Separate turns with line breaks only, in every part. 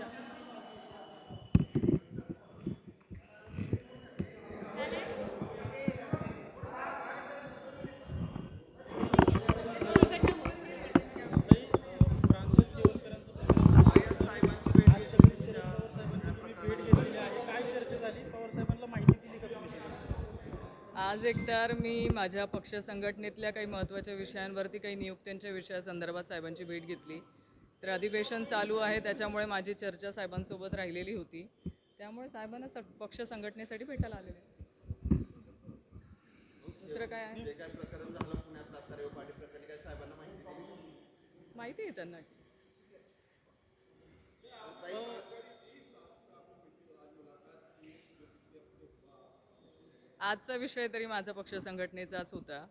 आज काय चर्चा झाली पवार साहेबांना माहिती दिली का
आज एकतर मी माझ्या पक्ष संघटनेतल्या काही महत्त्वाच्या विषयांवरती काही नियुक्त्यांच्या विषयासंदर्भात साहेबांची भेट घेतली. तर अधिवेशन चालू आहे त्याच्यामुळे माझी चर्चा साहेबांसोबत राहिलेली होती. त्यामुळे साहेबांना स पक्ष संघटनेसाठी भेटायला आलेले. दुसरं काय आहे?
माहिती
आहे त्यांना. आजचा विषय तरी माझा पक्ष संघटनेचाच होता.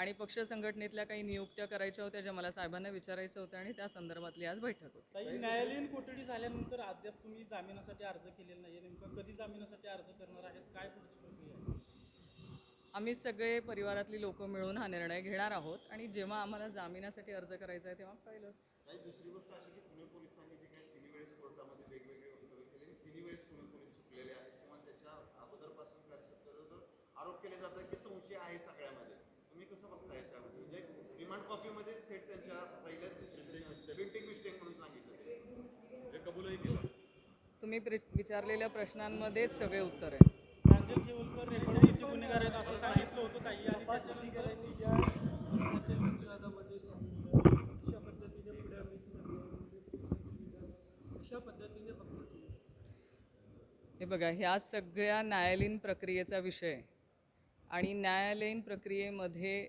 आणि पक्ष संघटनेतल्या काही नियुक्त्या करायच्या होत्या ज्या मला साहेबांना विचारायचं होतं आणि त्या संदर्भातली आज बैठक होती.
ताई न्यायालयीन कोठडी झाल्यानंतर अद्याप तुम्ही जामिनासाठी अर्ज केलेला नाही नेमकं कधी जामिनासाठी अर्ज करणार आहेत? काय पुढची प्रक्रिया आहे?
आम्ही सगळे परिवारातली लोक मिळून हा निर्णय घेणार आहोत आणि जेव्हा आम्हाला जामिनासाठी अर्ज करायचा आहे तेव्हा कळलंच
काही दुसरी गोष्ट अशी की पुणे पोलिसांनी जे काही तिन्ही वेळेस कोर्टामध्ये वेगवेगळे वक्तव्य केले तिन्ही वेळेस पुणे पोलीस चुकलेले आहेत. किंवा त्याच्या अगोदरपासून आरोप केले जातात की संशय आहे सगळ्यामध्ये तुम्ही कसं बघता याच्यामध्ये रिमांड कॉपीमध्येच थेट त्यांच्या पहिल्याच प्रिंटिंग मिस्टेक म्हणून सांगितलं. जे कबूलही केलं.
तुम्ही प्रि- विचारलेल्या प्रश्नांमध्येच सगळे उत्तर आहे
प्रांजल केवलकर रेकॉर्डिंगचे गुन्हेगार आहेत असं सांगितलं होतं ताई आणि त्याच्यानंतर
अशा पद्धतीने पुढे मिक्स अशा पद्धतीने
हे बघा ह्या सगळ्या न्यायालयीन प्रक्रियेचा विषय. आणि न्यायालयीन प्रक्रियेमध्ये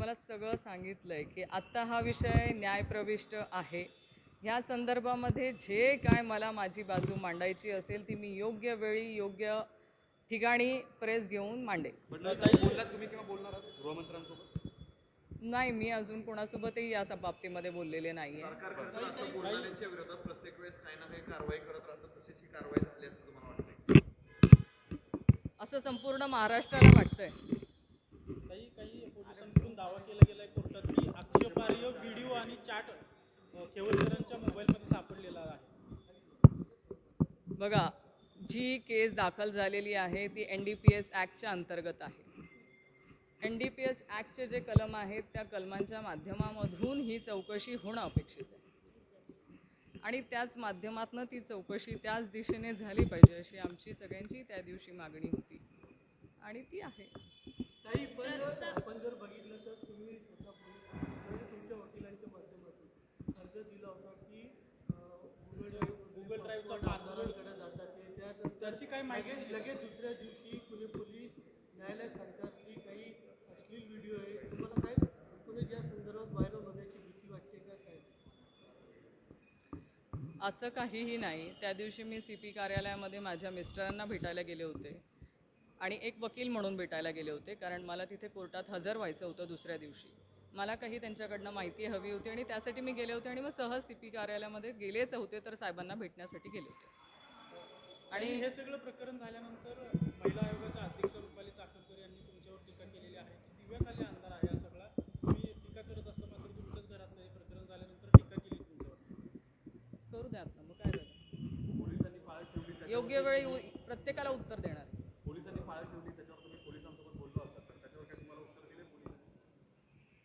तुम्हाला सगळं सांगितलंय की आत्ता हा विषय न्यायप्रविष्ट आहे. ह्या संदर्भामध्ये जे काय मला माझी बाजू मांडायची असेल ती मी योग्य वेळी योग्य ठिकाणी प्रेस घेऊन
गृहमंत्र्यांसोबत?
नाही मी अजून कोणासोबतही या बाबतीमध्ये बोललेले नाही आहे
असं बोलणाऱ्यांच्या विरोधात प्रत्येक वेळेस काही ना काही कारवाई करत राहतं तशीच ही कारवाई झाली असं तुम्हाला वाटतंय
असं संपूर्ण महाराष्ट्राला वाटतंय
काही काही पोलिसांकडून दावा केला गेलाय कोर्टात की आक्षेपार्ह चॅट केवलकरांच्या मोबाईलमध्ये सापडलेला आहे.
बघा जी केस दाखल झालेली आहे ती एन डी पी एस ॲक्टच्या अंतर्गत आहे. एन डी पी एस ॲक्टचे जे कलम आहेत त्या कलमांच्या माध्यमामधून ही चौकशी होणं अपेक्षित आहे. आणि त्याच माध्यमातनं ती चौकशी त्याच दिशेने झाली पाहिजे अशी आमची सगळ्यांची त्या दिवशी मागणी होती. आणि ती आहे.
आपण जर बघितलं तर तुम्ही स्वतः तुमच्या वकिलांच्या माध्यमातून अर्ज दिला होता की गुगल
ड्राईव्हचा
पासवर्डकडे जातात ते त्यात
त्याची काय माहिती
लगेच लगेच दुसऱ्या दिवशी पुणे पोलीस न्यायालयात सांगतात की काही अश्लील व्हिडिओ आहे. तुम्हाला काय पुणे या संदर्भात व्हायरल होण्याची भीती वाटते का काय?
असं काहीही नाही. त्या दिवशी मी सी पी कार्यालयामध्ये माझ्या मिस्टरांना भेटायला गेले होते. आणि एक वकील म्हणून भेटायला गेले होते कारण मला तिथे कोर्टात हजर व्हायचं होतं दुसऱ्या दिवशी. मला काही त्यांच्याकडनं माहिती हवी होती आणि त्यासाठी मी गेले होते आणि मग सहज सी पी कार्यालयामध्ये गेलेच होते तर साहेबांना भेटण्यासाठी गेले होते.
आणि हे सगळं प्रकरण झाल्यानंतर महिला आयोगाच्या अध्यक्ष रुपाली चाकणकर यांनी तुमच्यावर टीका केलेली आहे. की दिव्याखाली अंधार आहे हा सगळा. तुम्ही टीका करत असता मात्र तुमच्याच घरातलं हे प्रकरण झाल्यानंतर टीका केली तुमच्यावर.
करू द्यात ना मग काय झालं?
पोलिसांनी पाळत ठेवली
योग्य वेळी प्रत्येकाला उत्तर देणार आहे.
पोलिसांनी पाळत ठेवली त्याच्यावर तुम्ही पोलिसांसोबत बोललो होता तर त्याच्यावर काय तुम्हाला उत्तर दिले पोलिसांनी